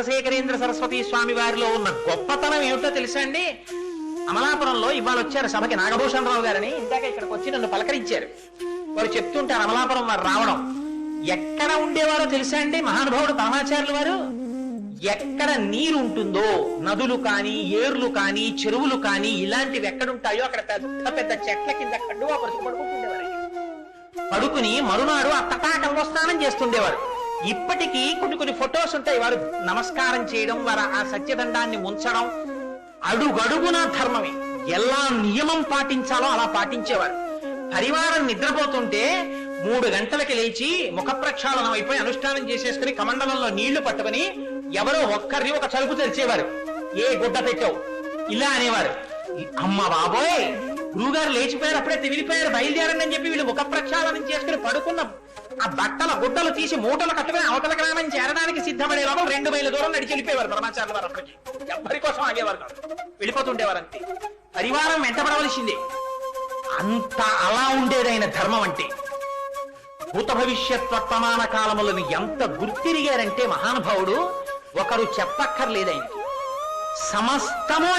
చంద్రశేఖరేంద్ర సరస్వతి స్వామి వారిలో ఉన్న గొప్పతనం ఏమిటో తెలుసా అండి? అమలాపురంలో ఇవాళ వచ్చారు సభకి నాగభూషణ రావు గారని. ఇందాక ఇక్కడికి వచ్చి నన్ను పలకరించారు. వారు చెప్తుంటారు అమలాపురం వారు రావడం. ఎక్కడ ఉండేవారో తెలుసా అండి మహానుభావుడు పరమాచార్యులు వారు? ఎక్కడ నీరు ఉంటుందో నదులు కానీ ఏర్లు కానీ చెరువులు కానీ ఇలాంటివి ఎక్కడుంటాయో అక్కడ పెద్ద పెద్ద చెట్ల కింద కడ్డువా పరుచు పడుకుంటుండేవారు పడుకుని మరునాడు ఆ తటాకంలో స్నానం చేస్తుండేవారు. ఇప్పటికీ కొన్ని కొన్ని ఫొటోస్ ఉంటాయి. వారు నమస్కారం చేయడం వారు ఆ సత్యదండాన్ని ఉంచడం అడుగడుగున ధర్మమే. ఎలా నియమం పాటించాలో అలా పాటించేవారు. పరివారం నిద్రపోతుంటే మూడు గంటలకి లేచి ముఖ ప్రక్షాళనం అయిపోయి అనుష్ఠానం చేసేసుకుని కమండలంలో నీళ్ళు పట్టుకుని ఎవరో ఒక్కరిని ఒక చలుపు తెరిచేవారు. ఏ గుడ్డ పెట్టావు? ఇలా అనేవారు. అమ్మ బాబోయ్! గురువుగారు లేచిపోయారు అప్పుడే తిరిగిపోయారు బయలుదేరండి అని చెప్పి వీళ్ళు ముఖ ప్రక్షాళనం చేసుకుని పడుకున్న ఆ బట్టల గుడ్డలు తీసి మూటలు కట్టుకుని అవతల గ్రామం చేరడానికి సిద్ధపడే లోపల రెండు మైళ్ళ దూరం నడిచి వెళ్ళిపోయేవారు పరమాచార్యుల వారు అప్పటికి. ఎవ్వరి కోసం ఆగేవారు కాదు. వెళ్ళిపోతుండేవారు అంతే. పరివారం వెంటబడవలసిందే అంత అలా ఉండేదైన ధర్మం అంటే భూత భవిష్యత్ వర్తమాన కాలములను ఎంత గుర్తిరిగారంటే మహానుభావుడు ఒకరు చెప్పక్కర్లేదు సమస్తము